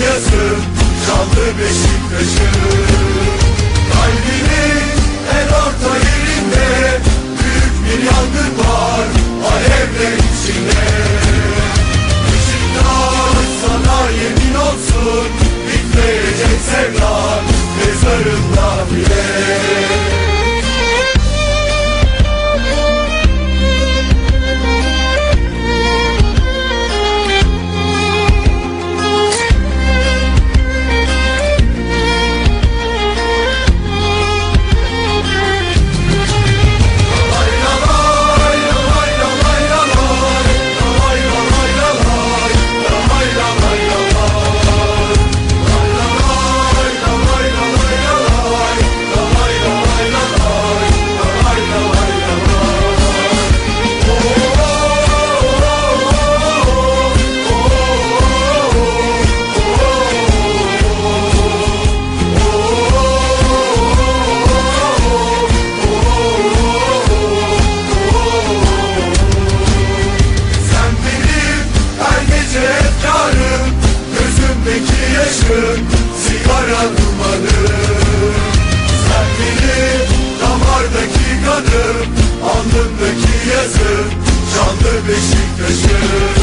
yazım Canlı Beşiktaş'ım Kalbimin en orta yerinde Büyük bir yangın var Alevler içinde. Beşiktaş sana yemin olsun Bitmeyecek sevdan Mezarında yaşım sigara dumanım Sen benim damardaki kanım Alnımdaki yazım canlı Beşiktaş'ım